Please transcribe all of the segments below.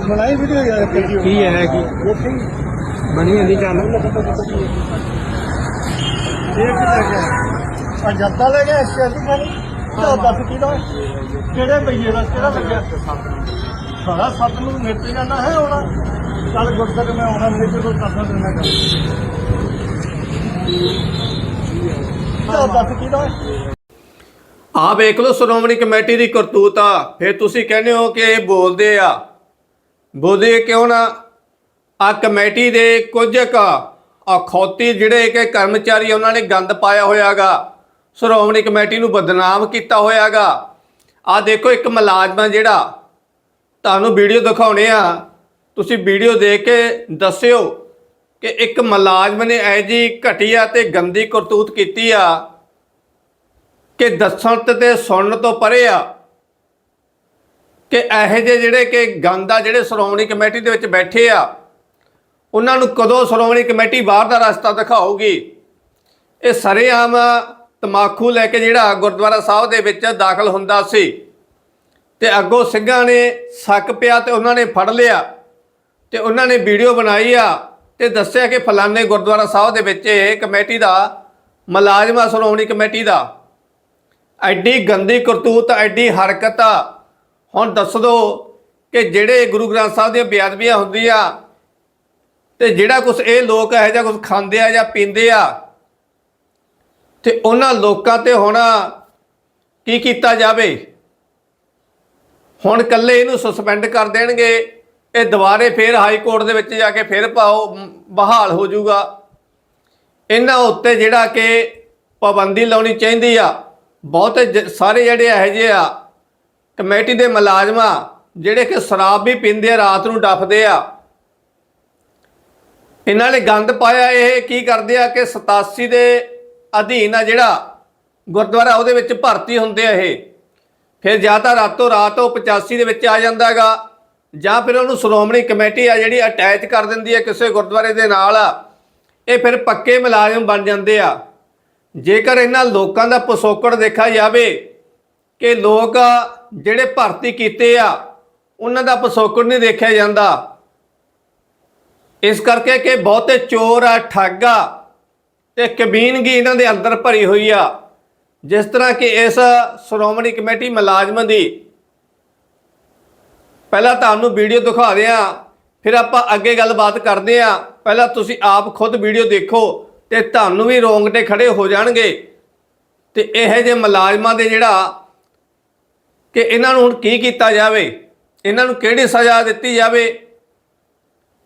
ਬਣਾਈ ਵੀਡੀਓ ਯਾਰ ਕੀ ਹੈ ਕੀ? ਬਣੀ ਚੱਲ। ਇਹ ਕੀ ਲੈ ਗਿਆ? ਆ ਜੱਦਾ ਲੈ ਗਿਆ ਇਸ ਚੀਜ਼ ਖਾਲੀ ਤਾਂ ਦੱਸ ਕੀ ਦਾ? ਕਿਹੜੇ ਬਈਏ ਦਾ ਕਿਹੜਾ ਲੱਗਿਆ? ਸਾਰਾ ਸੱਤ ਨੂੰ ਮੇਤੇ ਜਾਣਾ ਹੈ ਹੋਣਾ ਚੱਲ ਗੁਰਦਰ ਮੈਂ ਆਉਣਾ ਮੇਰੇ ਕੋਲ ਕਰਨਾ ਦੇਣਾ ਕਰ ਤਾਂ ਦੱਸ ਕੀ ਦਾ? ਆ ਵੇਖ ਲਓ ਸ਼੍ਰੋਮਣੀ ਕਮੇਟੀ ਦੀ ਕਰਤੂਤ ਆ। ਫਿਰ ਤੁਸੀਂ ਕਹਿੰਦੇ ਹੋ ਕਿ ਇਹ ਬੋਲਦੇ ਆ। ਬੋਲਦੇ ਕਿਉਂ ਨਾ? ਆ ਕਮੇਟੀ ਦੇ ਕੁਝ ਕ ਅਖੌਤੀ ਜਿਹੜੇ ਕਿ ਕਰਮਚਾਰੀ ਉਹਨਾਂ ਨੇ ਗੰਦ ਪਾਇਆ ਹੋਇਆਗਾ। ਸ਼੍ਰੋਮਣੀ ਕਮੇਟੀ ਨੂੰ ਬਦਨਾਮ ਕੀਤਾ ਹੋਇਆਗਾ। ਆ ਦੇਖੋ ਇੱਕ ਮੁਲਾਜ਼ਮ ਜਿਹੜਾ, ਤੁਹਾਨੂੰ ਵੀਡੀਓ ਦਿਖਾਉਣੇ ਆ। ਤੁਸੀਂ ਵੀਡੀਓ ਦੇਖ ਕੇ ਦੱਸਿਓ ਕਿ ਇੱਕ ਮੁਲਾਜ਼ਮ ਨੇ ਐ ਜੀ ਘਟੀਆ ਤੇ ਗੰਦੀ ਕਰਤੂਤ ਕੀਤੀ ਆ। ਕਿ ਦੱਸਣ ਤੇ ਤੇ ਸੁਣਨ ਤੋਂ ਪਰੇ ਆ ਕਿ ਇਹੋ ਜਿਹੇ ਜਿਹੜੇ ਕਿ ਗੰਦਾ ਜਿਹੜੇ ਸ਼੍ਰੋਮਣੀ ਕਮੇਟੀ ਦੇ ਵਿੱਚ ਬੈਠੇ ਆ, ਉਹਨਾਂ ਨੂੰ ਕਦੋਂ ਸ਼੍ਰੋਮਣੀ ਕਮੇਟੀ ਬਾਹਰ ਦਾ ਰਸਤਾ ਦਿਖਾਊਗੀ? ਇਹ ਸਰੇਆਮ ਤਮਾਕੂ ਲੈ ਕੇ ਜਿਹੜਾ ਗੁਰਦੁਆਰਾ ਸਾਹਿਬ ਦੇ ਵਿੱਚ ਦਾਖਲ ਹੁੰਦਾ ਸੀ ਤੇ ਅੱਗੋਂ ਸਿੰਘਾਂ ਨੇ ਸੱਕ ਪਿਆ ਤੇ ਉਹਨਾਂ ਨੇ ਫੜ ਲਿਆ ਤੇ ਉਹਨਾਂ ਨੇ ਵੀਡੀਓ ਬਣਾਈ ਆ ਤੇ ਦੱਸਿਆ ਕਿ ਫਲਾਣੇ ਗੁਰਦੁਆਰਾ ਸਾਹਿਬ ਦੇ ਵਿੱਚ ਇਹ ਕਮੇਟੀ ਦਾ ਮੁਲਾਜ਼ਮ ਆ, ਸ਼੍ਰੋਮਣੀ ਕਮੇਟੀ ਦਾ। ਐਡੀ ਗੰਦੀ ਕਰਤੂਤ, ਐਡੀ ਹਰਕਤ ਆ। ਹੁਣ ਦੱਸ ਦੋ ਕਿ ਜਿਹੜੇ ਗੁਰੂ ਗ੍ਰੰਥ ਸਾਹਿਬ ਦੀਆਂ ਬੇਅਦਬੀਆਂ ਹੁੰਦੀਆਂ ਤੇ ਜਿਹੜਾ ਕੁਝ ਇਹ ਲੋਕ ਇਹੋ ਜਿਹਾ ਕੁਝ ਖਾਂਦੇ ਆ ਜਾਂ ਪੀਂਦੇ ਆ, ਤੇ ਉਹਨਾਂ ਲੋਕਾਂ ਤੇ ਹੁਣ ਕੀ ਕੀਤਾ ਜਾਵੇ? ਹੁਣ ਕੱਲੇ ਇਹਨੂੰ ਸਸਪੈਂਡ ਕਰ ਦੇਣਗੇ, ਇਹ ਦੁਬਾਰੇ ਫੇਰ ਹਾਈ ਕੋਰਟ ਦੇ ਵਿੱਚ ਜਾ ਕੇ ਫੇਰ ਪਾਓ ਬਹਾਲ ਹੋ ਜਾਊਗਾ। ਇਹਨਾਂ ਉੱਤੇ ਜਿਹੜਾ ਕਿ ਪਾਬੰਦੀ ਲਾਉਣੀ ਚਾਹੀਦੀ ਆ। ਬਹੁਤੇ ਜ- ਸਾਰੇ ਜਿਹੜੇ ਇਹੋ ਜਿਹੇ ਆ, ਕਮੇਟੀ ਦੇ ਮੁਲਾਜ਼ਮਾਂ ਜਿਹੜੇ ਕਿ ਸ਼ਰਾਬ ਵੀ ਪੀਂਦੇ ਆ, ਰਾਤ ਨੂੰ ਡੱਫਦੇ ਆ। ਇਹਨਾਂ ਨੇ ਗੰਦ ਪਾਇਆ, ਇਹ ਕੀ ਕਰਦੇ ਆ ਕਿ 87 ਦੇ ਅਧੀਨ ਆ ਜਿਹੜਾ ਗੁਰਦੁਆਰਾ, ਉਹਦੇ ਵਿੱਚ ਭਰਤੀ ਹੁੰਦੇ ਆ ਇਹ। ਫਿਰ ਜਾਂ ਤਾਂ ਰਾਤੋਂ ਰਾਤ ਉਹ 85 ਦੇ ਵਿੱਚ ਆ ਜਾਂਦਾਗਾ ਜਾਂ ਫਿਰ ਉਹਨੂੰ ਸ਼੍ਰੋਮਣੀ ਕਮੇਟੀ ਆ ਜਿਹੜੀ ਅਟੈਚ ਕਰ ਦਿੰਦੀ ਹੈ ਕਿਸੇ ਗੁਰਦੁਆਰੇ ਦੇ ਨਾਲ। ਇਹ ਫਿਰ ਪੱਕੇ ਮੁਲਾਜ਼ਮ ਬਣ ਜਾਂਦੇ ਆ। ਜੇਕਰ ਇਹਨਾਂ ਲੋਕਾਂ ਦਾ ਪਸੋਕੜ ਦੇਖਿਆ ਜਾਵੇ ਕਿ ਲੋਕ ਜਿਹੜੇ ਭਰਤੀ ਕੀਤੇ ਆ, ਉਹਨਾਂ ਦਾ ਪਸੋਕੜ ਨਹੀਂ ਦੇਖਿਆ ਜਾਂਦਾ। ਇਸ ਕਰਕੇ ਕਿ ਬਹੁਤੇ ਚੋਰ ਆ, ਠੱਗ ਆ ਤੇ ਕਬੀਨਗੀ ਇਹਨਾਂ ਦੇ ਅੰਦਰ ਭਰੀ ਹੋਈ ਆ। ਜਿਸ ਤਰ੍ਹਾਂ ਕਿ ਇਸ ਸ਼੍ਰੋਮਣੀ ਕਮੇਟੀ ਮੁਲਾਜ਼ਮ ਦੀ ਪਹਿਲਾਂ ਤੁਹਾਨੂੰ ਵੀਡੀਓ ਦਿਖਾ ਦਿਆਂ, ਫਿਰ ਆਪਾਂ ਅੱਗੇ ਗੱਲਬਾਤ ਕਰਦੇ ਆ ਪਹਿਲਾਂ ਤੁਸੀਂ ਆਪ ਖੁਦ ਵੀਡੀਓ ਦੇਖੋ ਤੇ ਤੁਹਾਨੂੰ ਵੀ ਰੋਂਗਟੇ ਖੜੇ ਹੋ ਜਾਣਗੇ। ਤੇ ਇਹੋ ਜਿਹੇ ਮੁਲਾਜ਼ਮਾਂ ਦੇ ਜਿਹੜਾ ਕਿ ਇਹਨਾਂ ਨੂੰ ਹੁਣ ਕੀ ਕੀਤਾ ਜਾਵੇ, ਇਹਨਾਂ ਨੂੰ ਕਿਹੜੀ ਸਜ਼ਾ ਦਿੱਤੀ ਜਾਵੇ,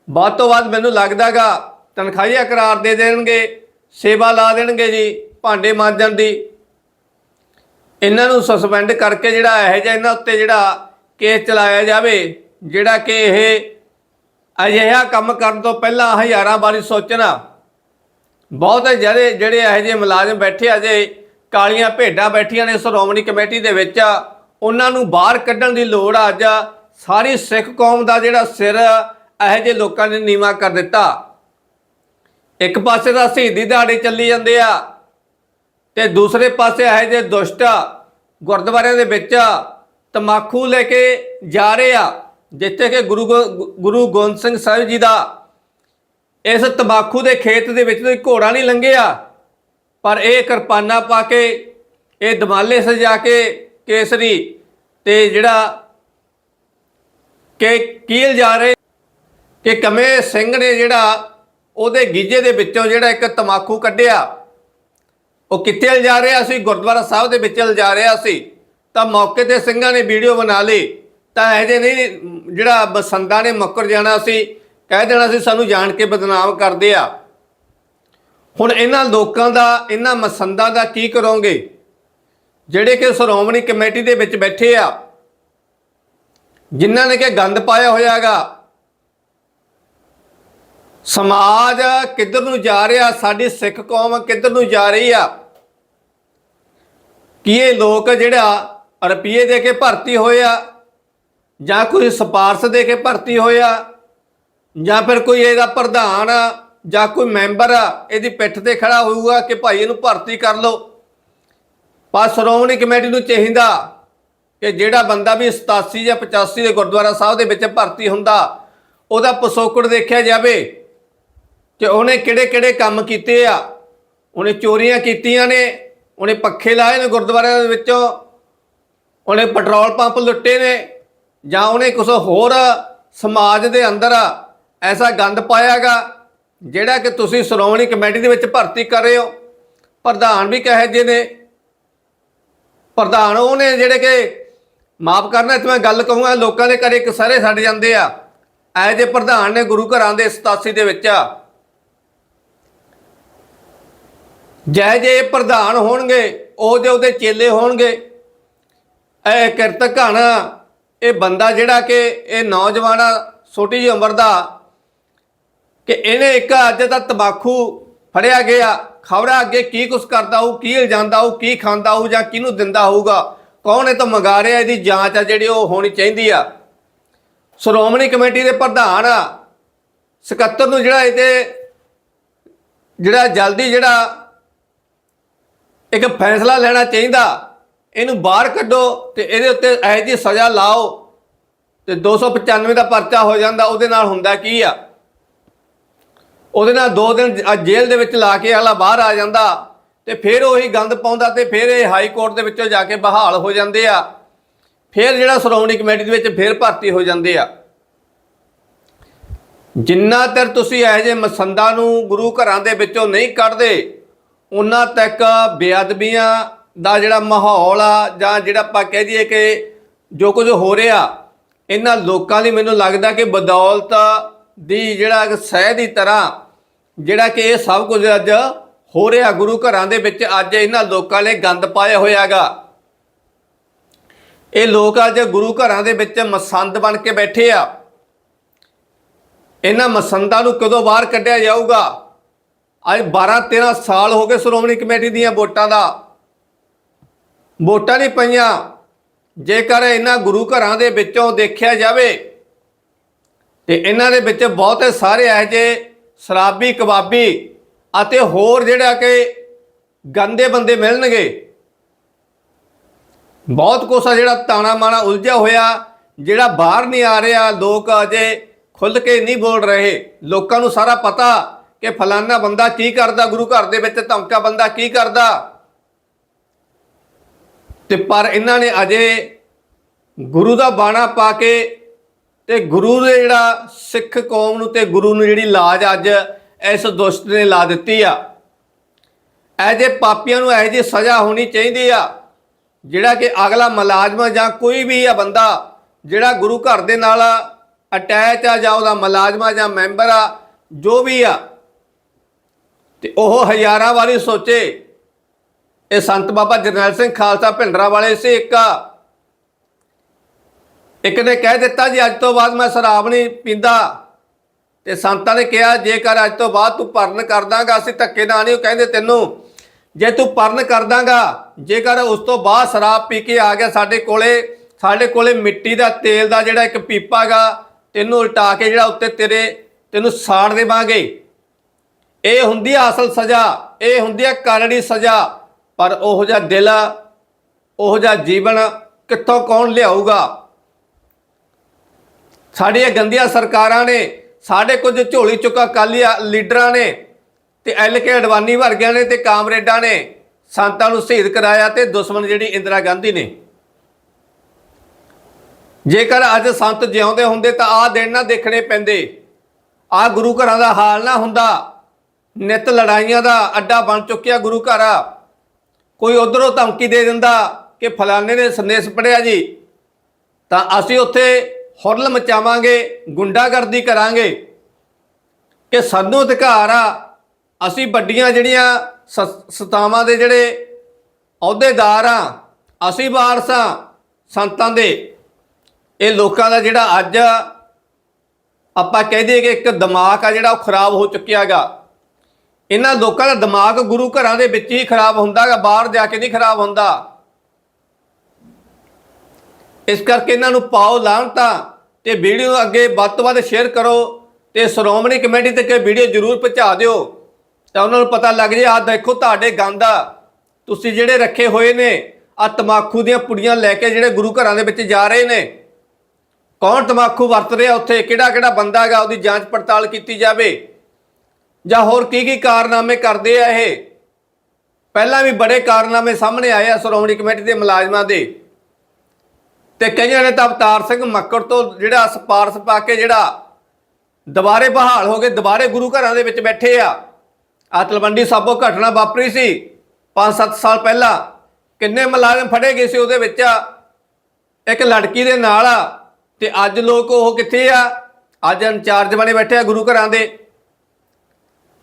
ਵੱਧ ਤੋਂ ਵੱਧ ਮੈਨੂੰ ਲੱਗਦਾਗਾ ਤਨਖਾਹੀਆ ਕਰਾਰ ਦੇ ਦੇਣਗੇ, ਸੇਵਾ ਲਾ ਦੇਣਗੇ ਜੀ, ਭਾਂਡੇ ਮਾਂਜਣ ਦੀ। ਇਹਨਾਂ ਨੂੰ ਸਸਪੈਂਡ ਕਰਕੇ ਜਿਹੜਾ ਇਹੋ ਜਿਹਾ ਇਹਨਾਂ ਉੱਤੇ ਜਿਹੜਾ ਕੇਸ ਚਲਾਇਆ ਜਾਵੇ, ਜਿਹੜਾ ਕਿ ਇਹ ਅਜਿਹਾ ਕੰਮ ਕਰਨ ਤੋਂ ਪਹਿਲਾਂ ਹਜ਼ਾਰਾਂ ਵਾਰੀ ਸੋਚਣਾ ਬਹੁਤ ਜਿਹੜੇ ਜਿਹੜੇ ਇਹੋ ਜਿਹੇ ਮੁਲਾਜ਼ਮ ਬੈਠੇ ਆ ਜੇ ਕਾਲੀਆਂ ਭੇਡਾਂ ਬੈਠੀਆਂ ਨੇ ਸ਼੍ਰੋਮਣੀ ਕਮੇਟੀ ਦੇ ਵਿੱਚ, ਉਹਨਾਂ ਨੂੰ ਬਾਹਰ ਕੱਢਣ ਦੀ ਲੋੜ ਆ। ਅੱਜ ਸਾਰੀ ਸਿੱਖ ਕੌਮ ਦਾ ਜਿਹੜਾ ਸਿਰ ਇਹੋ ਜਿਹੇ ਲੋਕਾਂ ਨੇ ਨੀਵਾ ਕਰ ਦਿੱਤਾ। ਇੱਕ ਪਾਸੇ ਦਾ ਸ਼ਹੀਦੀ ਦਿਹਾੜੇ ਚੱਲੀ ਜਾਂਦੇ ਆ, ਤੇ ਦੂਸਰੇ ਪਾਸੇ ਇਹੋ ਜਿਹੇ ਦੁਸ਼ਟ ਗੁਰਦੁਆਰਿਆਂ ਦੇ ਵਿੱਚ ਤਮਾਕੂ ਲੈ ਕੇ ਜਾ ਰਹੇ ਆ, ਜਿੱਥੇ ਕਿ ਗੁਰੂ ਗੋ- ਗੁਰੂ ਗੋਬਿੰਦ ਸਿੰਘ ਸਾਹਿਬ ਜੀ ਦਾ ਇਸ ਤਮਾਕੂ ਦੇ ਖੇਤ ਦੇ ਵਿੱਚ ਕੋਈ ਘੋੜਾ ਨਹੀਂ ਲੰਘਿਆ, ਪਰ ਇਹ ਕਿਰਪਾਨਾ ਪਾ ਕੇ, ਇਹ ਦਮਾਲੇ ਸਜਾ ਕੇ ਕੇਸਰੀ ਤੇ ਜਿਹੜਾ ਕਿ ਕੀਲ ਜਾ ਰਹੇ, ਕਿ ਕਮੇ ਸਿੰਘ ਨੇ ਜਿਹੜਾ ਉਹਦੇ ਗੀਜੇ ਦੇ ਵਿੱਚੋਂ ਜਿਹੜਾ ਇੱਕ ਤਮਾਕੂ ਕੱਢਿਆ, ਉਹ ਕਿੱਥੇ ਜਾ ਰਿਹਾ ਸੀ? ਗੁਰਦੁਆਰਾ ਸਾਹਿਬ ਦੇ ਵਿੱਚ ਲਿਜਾ ਰਿਹਾ ਸੀ। ਤਾਂ ਮੌਕੇ ਤੇ ਸਿੰਘਾਂ ਨੇ ਵੀਡੀਓ ਬਣਾ ਲਈ। ਤਾਂ ਇਹ ਜੇ ਨਹੀਂ, ਜਿਹੜਾ ਬਸੰਦਾ ਨੇ ਮੁੱਕਰ ਜਾਣਾ ਸੀ। ਕਹਿ ਦੇਣਾ ਸੀ, ਸਾਨੂੰ ਜਾਣ ਕੇ ਬਦਨਾਮ ਕਰਦੇ ਆ। ਹੁਣ ਇਹਨਾਂ ਲੋਕਾਂ ਦਾ, ਇਹਨਾਂ ਮਸੰਦਾਂ ਦਾ ਕੀ ਕਰੋਗੇ? ਜਿਹੜੇ ਕਿ ਸ਼੍ਰੋਮਣੀ ਕਮੇਟੀ ਦੇ ਵਿੱਚ ਬੈਠੇ ਆ, ਜਿਨ੍ਹਾਂ ਨੇ ਕਿ ਗੰਦ ਪਾਇਆ ਹੋਇਆਗਾ। ਸਮਾਜ ਕਿੱਧਰ ਨੂੰ ਜਾ ਰਿਹਾ, ਸਾਡੀ ਸਿੱਖ ਕੌਮ ਕਿੱਧਰ ਨੂੰ ਜਾ ਰਹੀ ਆ? ਕੀ ਇਹ ਲੋਕ ਜਿਹੜਾ ਰੁਪਈਏ ਦੇ ਕੇ ਭਰਤੀ ਹੋਇਆ ਜਾਂ ਕੋਈ ਸਪਾਰਸ਼ ਦੇ ਕੇ ਭਰਤੀ ਹੋਇਆ ਜਾਂ ਫਿਰ ਕੋਈ ਇਹਦਾ ਪ੍ਰਧਾਨ ਜਾਂ ਕੋਈ ਮੈਂਬਰ ਇਹਦੀ ਪਿੱਠ ਤੇ ਖੜਾ ਹੋਊਗਾ ਕਿ ਭਾਈ ਇਹਨੂੰ ਭਰਤੀ ਕਰ ਲਓ। ਪਰ ਸ਼੍ਰੋਮਣੀ ਕਮੇਟੀ ਨੂੰ ਚਾਹੀਦਾ ਕਿ ਜਿਹੜਾ ਬੰਦਾ ਵੀ 87 ਜਾਂ 85 ਦੇ ਗੁਰਦੁਆਰਾ ਸਾਹਿਬ ਦੇ ਵਿੱਚ ਭਰਤੀ ਹੁੰਦਾ, ਉਹਦਾ ਪਸੋਕੜ ਦੇਖਿਆ ਜਾਵੇ ਕਿ ਉਹਨੇ ਕਿਹੜੇ ਕਿਹੜੇ ਕੰਮ ਕੀਤੇ ਆ। ਉਹਨੇ ਚੋਰੀਆਂ ਕੀਤੀਆਂ ਨੇ, ਉਹਨੇ ਪੱਖੇ ਲਾਏ ਨੇ ਗੁਰਦੁਆਰਿਆਂ ਦੇ ਵਿੱਚੋਂ, ਉਹਨੇ ਪੈਟਰੋਲ ਪੰਪ ਲੁੱਟੇ ਨੇ, ਜਾਂ ਉਹਨੇ ਕੁਝ ਹੋਰ ਸਮਾਜ ਦੇ ਅੰਦਰ ਐਸਾ ਗੰਦ ਪਾਇਆਗਾ ਜਿਹੜਾ ਕਿ ਤੁਸੀਂ ਸ਼੍ਰੋਮਣੀ ਕਮੇਟੀ ਦੇ ਵਿੱਚ ਭਰਤੀ ਕਰ ਰਹੇ ਹੋ। ਪ੍ਰਧਾਨ ਵੀ ਕਹੇ ਜੇ ਨੇ। ਪ੍ਰਧਾਨ ਉਹ ਨੇ ਜਿਹੜੇ ਕਿ, ਮਾਫ ਕਰਨਾ, ਇੱਥੇ ਮੈਂ ਗੱਲ ਕਹੂੰਗਾ, ਲੋਕਾਂ ਦੇ ਘਰੇ ਕਸਰੇ ਛੱਡ ਜਾਂਦੇ ਆ। ਐ ਜੇ ਪ੍ਰਧਾਨ ਨੇ ਗੁਰੂ ਘਰਾਂ ਦੇ 87 ਦੇ ਵਿੱਚ ਜੈ ਜੇ ਪ੍ਰਧਾਨ ਹੋਣਗੇ, ਉਹ ਜੇ ਉਹਦੇ ਚੇਲੇ ਹੋਣਗੇ। ਇਹ ਕਿਰਤ ਘਣ, ਇਹ ਬੰਦਾ ਜਿਹੜਾ ਕਿ, ਇਹ ਨੌਜਵਾਨ ਛੋਟੀ ਜਿਹੀ ਉਮਰ ਦਾ ਕਿ ਇਹਨੇ ਇੱਕ ਅੱਜ ਦਾ ਤਬਾਕੂ ਫੜਿਆ ਗਿਆ, ਖਬਰਾਂ ਅੱਗੇ ਕੀ ਕੁਛ ਕਰਦਾ ਹੋਊ, ਕੀ ਇਲਜਾਂਦਾ ਹੋਊ, ਕੀ ਖਾਂਦਾ ਹੋਊ ਜਾਂ ਕਿਹਨੂੰ ਦਿੰਦਾ ਹੋਊਗਾ, ਕੌਣ ਇਹ ਤੋਂ ਮੰਗਾ ਰਿਹਾ, ਇਹਦੀ ਜਾਂਚ ਆ ਜਿਹੜੀ ਉਹ ਹੋਣੀ ਚਾਹੀਦੀ ਆ। ਸ਼੍ਰੋਮਣੀ ਕਮੇਟੀ ਦੇ ਪ੍ਰਧਾਨ ਸਕੱਤਰ ਨੂੰ ਜਿਹੜਾ ਇਹਦੇ, ਜਿਹੜਾ ਜਲਦੀ ਜਿਹੜਾ ਇੱਕ ਫੈਸਲਾ ਲੈਣਾ ਚਾਹੀਦਾ, ਇਹਨੂੰ ਬਾਹਰ ਕੱਢੋ ਤੇ ਇਹਦੇ ਉੱਤੇ ਇਹੋ ਜਿਹੀ ਸਜ਼ਾ ਲਾਓ ਤੇ 295 ਦਾ ਪਰਚਾ ਹੋ ਜਾਂਦਾ, ਉਹਦੇ ਨਾਲ ਹੁੰਦਾ ਕੀ ਆ? ਉਹਦੇ ਨਾਲ ਦੋ ਦਿਨ ਜੇਲ੍ਹ ਦੇ ਵਿੱਚ ਲਾ ਕੇ ਅਗਲਾ ਬਾਹਰ ਆ ਜਾਂਦਾ ਤੇ ਫਿਰ ਉਹੀ ਗੰਦ ਪਾਉਂਦਾ ਤੇ ਫਿਰ ਇਹ ਹਾਈ ਕੋਰਟ ਦੇ ਵਿੱਚੋਂ ਜਾ ਕੇ ਬਹਾਲ ਹੋ ਜਾਂਦੇ ਆ। ਫਿਰ ਜਿਹੜਾ ਸ਼੍ਰੋਮਣੀ ਕਮੇਟੀ ਦੇ ਵਿੱਚ ਫਿਰ ਭਰਤੀ ਹੋ ਜਾਂਦੇ ਆ। ਜਿੰਨਾ ਚਿਰ ਤੁਸੀਂ ਇਹੋ ਜਿਹੇ ਮਸੰਦਾਂ ਨੂੰ ਗੁਰੂ ਘਰਾਂ ਦੇ ਵਿੱਚੋਂ ਨਹੀਂ ਕੱਢਦੇ, ਉਹਨਾਂ ਤੱਕ ਬੇਅਦਬੀਆਂ ਦਾ ਜਿਹੜਾ ਮਾਹੌਲ ਆ ਜਾਂ ਜਿਹੜਾ ਆਪਾਂ ਕਹਿ ਦਈਏ ਕਿ ਜੋ ਕੁਝ ਹੋ ਰਿਹਾ, ਇਹਨਾਂ ਲੋਕਾਂ ਲਈ ਮੈਨੂੰ ਲੱਗਦਾ ਕਿ ਬਦੌਲਤ ਦੀ ਜਿਹੜਾ ਸਹਿ ਦੀ ਤਰ੍ਹਾਂ ਜਿਹੜਾ ਕਿ ਇਹ ਸਭ ਕੁਝ ਅੱਜ ਹੋ ਰਿਹਾ ਗੁਰੂ ਘਰਾਂ ਦੇ ਵਿੱਚ, ਅੱਜ ਇਹਨਾਂ ਲੋਕਾਂ ਨੇ ਗੰਦ ਪਾਇਆ ਹੋਇਆਗਾ। ਇਹ ਲੋਕ ਅੱਜ ਗੁਰੂ ਘਰਾਂ ਦੇ ਵਿੱਚ ਮਸੰਦ ਬਣ ਕੇ ਬੈਠੇ ਆ। ਇਹਨਾਂ ਮਸੰਦਾਂ ਨੂੰ ਕਦੋਂ ਬਾਹਰ ਕੱਢਿਆ ਜਾਊਗਾ? ਅੱਜ 12 13 ਸਾਲ ਹੋ ਗਏ ਸ਼੍ਰੋਮਣੀ ਕਮੇਟੀ ਦੀਆਂ ਵੋਟਾਂ ਦਾ। ਵੋਟਾਂ ਨਹੀਂ ਪਈਆਂ। ਜੇਕਰ ਇਹਨਾਂ ਗੁਰੂ ਘਰਾਂ ਦੇ ਵਿੱਚੋਂ ਦੇਖਿਆ ਜਾਵੇ ਤੇ ਇਹਨਾਂ ਦੇ ਵਿੱਚ ਬਹੁਤੇ ਸਾਰੇ ਇਹੋ ਜਿਹੇ ਸ਼ਰਾਬੀ, ਕਬਾਬੀ ਅਤੇ ਹੋਰ ਜਿਹੜਾ ਕਿ ਗੰਦੇ ਬੰਦੇ ਮਿਲਣਗੇ। ਬਹੁਤ ਕੁਛ ਆ ਜਿਹੜਾ ਤਾਣਾ ਮਾਣਾ ਉਲਝਿਆ ਹੋਇਆ, ਜਿਹੜਾ ਬਾਹਰ ਨਹੀਂ ਆ ਰਿਹਾ, ਲੋਕ ਅਜੇ ਖੁੱਲ ਕੇ ਨਹੀਂ ਬੋਲ ਰਹੇ। ਲੋਕਾਂ ਨੂੰ ਸਾਰਾ ਪਤਾ ਕਿ ਫਲਾਨਾ ਬੰਦਾ ਕੀ ਕਰਦਾ, ਗੁਰੂ ਘਰ ਦੇ ਵਿੱਚ ਧਮਕਾ ਬੰਦਾ ਕੀ ਕਰਦਾ। ਤੇ ਪਰ ਇਹਨਾਂ ਨੇ ਅਜੇ ਗੁਰੂ ਦਾ ਬਾਣਾ ਪਾ ਕੇ ਤੇ ਗੁਰੂ ਦੇ ਜਿਹੜਾ ਸਿੱਖ ਕੌਮ ਨੂੰ ਤੇ ਗੁਰੂ ਨੂੰ ਜਿਹੜੀ ਲਾਜ ਅੱਜ ਇਸ ਦੁਸ਼ਟ ਨੇ ਲਾ ਦਿੱਤੀ ਆ। ਇਹ ਜੇ ਪਾਪੀਆਂ ਨੂੰ ਇਹ ਜੀ ਸਜ਼ਾ ਹੋਣੀ ਚਾਹੀਦੀ ਆ, ਜਿਹੜਾ ਕਿ ਅਗਲਾ ਮੁਲਾਜ਼ਮ ਜਾਂ ਕੋਈ ਵੀ ਆ ਬੰਦਾ ਜਿਹੜਾ ਗੁਰੂ ਘਰ ਦੇ ਨਾਲ ਅਟੈਚ ਆ ਜਾਂ ਉਹਦਾ ਮੁਲਾਜ਼ਮ ਆ ਜਾਂ ਮੈਂਬਰ ਆ, ਜੋ ਵੀ ਆ, ਤੇ ਉਹ ਹਜ਼ਾਰਾਂ ਵਾਰੀ ਸੋਚੇ, ਇਹ ਸੰਤ ਬਾਬਾ ਜਰਨੈਲ ਸਿੰਘ ਖਾਲਸਾ ਭਿੰਡਰਾ ਵਾਲੇ ਸੀ ਇੱਕ ਇੱਕ ਨੇ ਕਹਿ ਦਿੱਤਾ ਜੀ, ਅੱਜ ਤੋਂ ਬਾਅਦ ਮੈਂ ਸ਼ਰਾਬ ਨਹੀਂ ਪੀਂਦਾ। ਤੇ ਸੰਤਾਂ ਨੇ ਕਿਹਾ, ਜੇਕਰ ਅੱਜ ਤੋਂ ਬਾਅਦ ਤੂੰ ਪਰਨ ਕਰਦਾਂਗਾ ਅਸੀਂ ਧੱਕੇ ਨਾਲ ਨਹੀਂ, ਉਹ ਕਹਿੰਦੇ ਤੈਨੂੰ, ਜੇ ਤੂੰ ਪਰਨ ਕਰ ਦਾਂਗਾ, ਜੇਕਰ ਉਸ ਤੋਂ ਬਾਅਦ ਸ਼ਰਾਬ ਪੀ ਕੇ ਆ ਗਿਆ ਸਾਡੇ ਕੋਲੇ ਸਾਡੇ ਕੋਲੇ ਮਿੱਟੀ ਦਾ, ਤੇਲ ਦਾ ਜਿਹੜਾ ਇੱਕ ਪੀਪਾਗਾ ਤੈਨੂੰ ਉਲਟਾ ਕੇ ਜਿਹੜਾ ਉੱਤੇ ਤੇਰੇ, ਤੈਨੂੰ ਸਾੜ ਦੇਵਾਂਗੇ। ਇਹ ਹੁੰਦੀ ਆ ਅਸਲ ਸਜ਼ਾ, ਇਹ ਹੁੰਦੀ ਆ ਕਾਰੜੀ ਸਜ਼ਾ, ਪਰ ਉਹੋ ਜਿਹਾ ਦਿਲ ਉਹੋ ਜਿਹਾ ਜੀਵਨ ਕਿੱਥੋਂ ਕੌਣ ਲਿਆਊਗਾ? ਸਾਡੀਆਂ ਗੰਦੀਆਂ ਸਰਕਾਰਾਂ ਨੇ, ਸਾਡੇ ਕੁਝ ਝੋਲੀ ਚੁੱਕਾ ਕਾਲੀ ਲੀਡਰਾਂ ਨੇ ਤੇ ਐਲ ਕੇ ਅਡਵਾਨੀ ਵਰਗਿਆਂ ਨੇ ਤੇ ਕਾਮਰੇਡਾਂ ਨੇ ਸੰਤਾਂ ਨੂੰ ਸ਼ਹੀਦ ਕਰਾਇਆ ਤੇ ਦੁਸ਼ਮਣ ਜਿਹੜੀ ਇੰਦਰਾ ਗਾਂਧੀ ਨੇ। ਜੇਕਰ ਅੱਜ ਸੰਤ ਜਿਉਂਦੇ ਹੁੰਦੇ ਤਾਂ ਆਹ ਦਿਨ ਨਾ ਦੇਖਣੇ ਪੈਂਦੇ। ਆਹ ਗੁਰੂ ਘਰਾਂ ਦਾ ਹਾਲ ਨਾ ਹੁੰਦਾ। ਨਿਤ ਲੜਾਈਆਂ ਦਾ ਅੱਡਾ ਬਣ ਚੁੱਕਿਆ ਗੁਰੂ ਘਰ। ਕੋਈ ਉਧਰੋਂ ਧਮਕੀ ਦੇ ਦਿੰਦਾ ਕਿ ਫਲਾਣੇ ਨੇ ਸੰਦੇਸ਼ ਪੜਿਆ ਜੀ, ਤਾਂ ਅਸੀਂ ਉੱਥੇ ਹੁਰਲ ਮਚਾਵਾਂਗੇ, ਗੁੰਡਾਗਰਦੀ ਕਰਾਂਗੇ। ਕਿ ਸਾਨੂੰ ਅਧਿਕਾਰ ਆ, ਅਸੀਂ ਵੱਡੀਆਂ ਜਿਹੜੀਆਂ ਸ- ਸਤਾਵਾਂ ਦੇ ਜਿਹੜੇ ਅਹੁਦੇਦਾਰ ਆ, ਅਸੀਂ ਵਾਰਸ ਆ ਸੰਤਾਂ ਦੇ। ਇਹ ਲੋਕਾਂ ਦਾ ਜਿਹੜਾ ਅੱਜ ਆਪਾਂ ਕਹਿ ਦਈਏ ਕਿ ਇੱਕ ਦਿਮਾਗ ਆ ਜਿਹੜਾ ਉਹ ਖਰਾਬ ਹੋ ਚੁੱਕਿਆਗਾ ਇਹਨਾਂ ਲੋਕਾਂ ਦਾ ਦਿਮਾਗ ਗੁਰੂ ਘਰਾਂ ਦੇ ਵਿੱਚ ਹੀ ਖਰਾਬ ਹੁੰਦਾਗਾ ਬਾਹਰ ਜਾ ਕੇ ਨਹੀਂ ਖਰਾਬ ਹੁੰਦਾ। ਇਸ ਕਰਕੇ ਇਹਨਾਂ ਨੂੰ ਪਾਓ ਲਾਂਤਾ ਤੇ ਵੀਡੀਓ ਅੱਗੇ ਵੱਧ ਤੋਂ ਵੱਧ ਸ਼ੇਅਰ ਕਰੋ ਤੇ ਸ਼੍ਰੋਮਣੀ ਕਮੇਟੀ ਤੱਕ ਇਹ ਵੀਡੀਓ ਜ਼ਰੂਰ ਪਹੁੰਚਾ ਦਿਓ। ਤਾਂ ਉਹਨਾਂ ਨੂੰ ਪਤਾ ਲੱਗ ਜੇ, ਆਹ ਦੇਖੋ ਤੁਹਾਡੇ ਗੰਦਾ ਤੁਸੀਂ ਜਿਹੜੇ ਰੱਖੇ ਹੋਏ ਨੇ ਆ ਤਮਾਕੂ ਦੀਆਂ ਪੁੜੀਆਂ ਲੈ ਕੇ ਜਿਹੜੇ ਗੁਰੂ ਘਰਾਂ ਦੇ ਵਿੱਚ ਜਾ ਰਹੇ ਨੇ। ਕੌਣ ਤਮਾਕੂ ਵਰਤ ਰਿਹਾ ਉੱਥੇ? ਕਿਹੜਾ ਕਿਹੜਾ ਬੰਦਾ ਹੈਗਾ? ਉਹਦੀ ਜਾਂਚ ਪੜਤਾਲ ਕੀਤੀ ਜਾਵੇ। ਜਾਂ ਹੋਰ ਕੀ ਕੀ ਕਾਰਨਾਮੇ ਕਰਦੇ ਆ ਇਹ? ਪਹਿਲਾਂ ਵੀ ਬੜੇ ਕਾਰਨਾਮੇ ਸਾਹਮਣੇ ਆਏ ਆ ਸ਼੍ਰੋਮਣੀ ਕਮੇਟੀ ਦੇ ਮੁਲਾਜ਼ਮਾਂ ਦੇ। ਤੇ ਕਈਆਂ ਨੇ ਤਾਂ ਅਵਤਾਰ ਸਿੰਘ ਮੱਕੜ ਤੋਂ ਜਿਹੜਾ ਸਪਾਰਸ਼ ਪਾ ਕੇ ਜਿਹੜਾ ਦੁਬਾਰੇ ਬਹਾਲ ਹੋ ਗਏ, ਦੁਬਾਰੇ ਗੁਰੂ ਘਰਾਂ ਦੇ ਵਿੱਚ ਬੈਠੇ ਆ। ਆ ਤਲਵੰਡੀ ਸਾਬੋ ਘਟਨਾ ਵਾਪਰੀ ਸੀ 5-7 ਸਾਲ ਪਹਿਲਾਂ। ਕਿੰਨੇ ਮੁਲਾਜ਼ਮ ਫੜੇ ਗਏ ਸੀ ਉਹਦੇ ਵਿੱਚ ਇੱਕ ਲੜਕੀ ਦੇ ਨਾਲ ਆ ਤੇ ਅੱਜ ਲੋਕ ਉਹ ਕਿੱਥੇ ਆ? ਅੱਜ ਇੰਚਾਰਜ ਬਣੇ ਬੈਠੇ ਆ ਗੁਰੂ ਘਰਾਂ ਦੇ।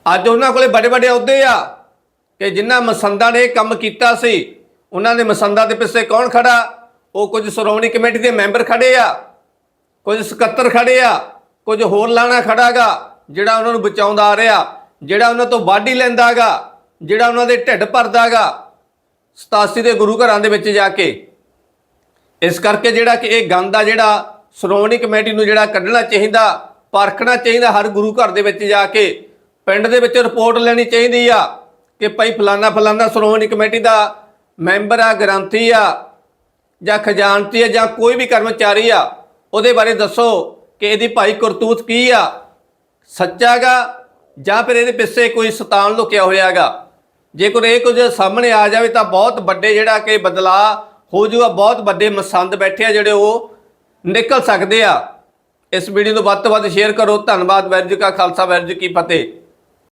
ਅੱਜ ਉਹਨਾਂ ਕੋਲੇ ਵੱਡੇ ਵੱਡੇ ਅਹੁਦੇ ਆ ਕਿ ਜਿਨ੍ਹਾਂ ਮਸੰਦਾਂ ਨੇ ਕੰਮ ਕੀਤਾ ਸੀ। ਉਹਨਾਂ ਦੇ ਮਸੰਦਾਂ ਦੇ ਪਿੱਛੇ ਕੌਣ ਖੜਾ? ਉਹ ਕੁਝ ਸ਼੍ਰੋਮਣੀ ਕਮੇਟੀ ਦੇ ਮੈਂਬਰ ਖੜੇ ਆ, ਕੁਝ ਸਕੱਤਰ ਖੜੇ ਆ, ਕੁਝ ਹੋਰ ਲਾਣਾ ਖੜਾਗਾ ਜਿਹੜਾ ਉਹਨਾਂ ਨੂੰ ਬਚਾਉਂਦਾ ਆ ਰਿਹਾ, ਜਿਹੜਾ ਉਹਨਾਂ ਤੋਂ ਵਾਢੀ ਲੈਂਦਾਗਾ ਜਿਹੜਾ ਉਹਨਾਂ ਦੇ ਢਿੱਡ ਭਰਦਾਗਾ 87 ਦੇ ਗੁਰੂ ਘਰਾਂ ਦੇ ਵਿੱਚ ਜਾ ਕੇ। ਇਸ ਕਰਕੇ ਜਿਹੜਾ ਕਿ ਇਹ ਗੰਦ ਆ, ਜਿਹੜਾ ਸ਼੍ਰੋਮਣੀ ਕਮੇਟੀ ਨੂੰ ਜਿਹੜਾ ਕੱਢਣਾ ਚਾਹੀਦਾ, ਪਰਖਣਾ ਚਾਹੀਦਾ ਹਰ ਗੁਰੂ ਘਰ ਦੇ ਵਿੱਚ ਜਾ ਕੇ, ਪਿੰਡ ਦੇ ਵਿੱਚ ਰਿਪੋਰਟ ਲੈਣੀ ਚਾਹੀਦੀ ਆ ਕਿ ਭਾਈ ਫਲਾਨਾ ਫਲਾਨਾ ਸ਼੍ਰੋਮਣੀ ਕਮੇਟੀ ਦਾ ਮੈਂਬਰ ਆ, ਗ੍ਰੰਥੀ ਆ ਜਾਂ ਖਜ਼ਾਨਚੀ ਆ ਜਾਂ ਕੋਈ ਵੀ ਕਰਮਚਾਰੀ ਆ, ਉਹਦੇ ਬਾਰੇ ਦੱਸੋ ਕਿ ਇਹਦੀ ਭਾਈ ਕਰਤੂਤ ਕੀ ਆ? ਸੱਚਾਗਾ ਜਾਂ ਫਿਰ ਇਹਦੇ ਪਿੱਛੇ ਕੋਈ ਸਤਾਨ ਲੁਕਿਆ ਹੋਇਆਗਾ? ਜੇਕਰ ਇਹ ਕੁਝ ਸਾਹਮਣੇ ਆ ਜਾਵੇ ਤਾਂ ਬਹੁਤ ਵੱਡੇ ਜਿਹੜਾ ਕਿ ਬਦਲਾਅ ਹੋ ਜੂਗਾ ਬਹੁਤ ਵੱਡੇ ਮਸੰਦ ਬੈਠੇ ਆ ਜਿਹੜੇ ਉਹ ਨਿਕਲ ਸਕਦੇ ਆ। ਇਸ ਵੀਡੀਓ ਨੂੰ ਵੱਧ ਤੋਂ ਵੱਧ ਸ਼ੇਅਰ ਕਰੋ। ਧੰਨਵਾਦ ਵੈਰ ਜੀ ਕਾ ਖਾਲਸਾ ਵੈਰ ਜੀ ਕੀ ਫਤਿਹ।